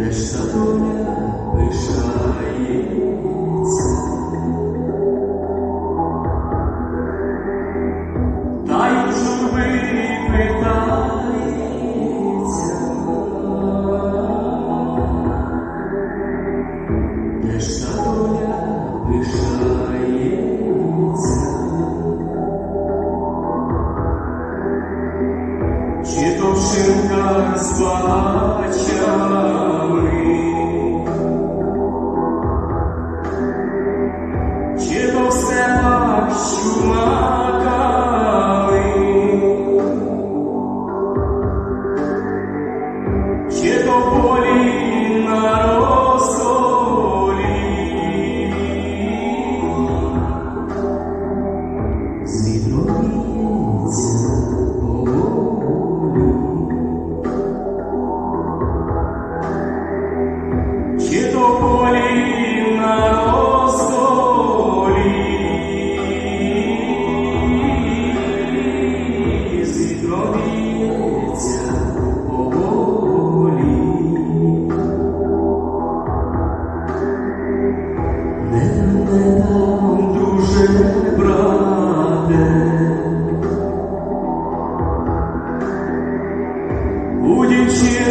Де ж та доля пишається. Та й журби питається, де ж та пишається, чи то в шинках чи то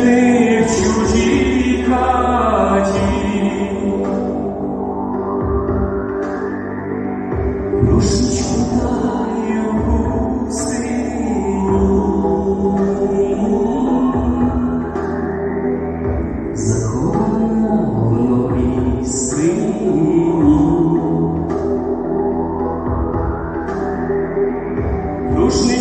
не в чужій хаті. Рушничку даю сині, законно і сині. Рушничку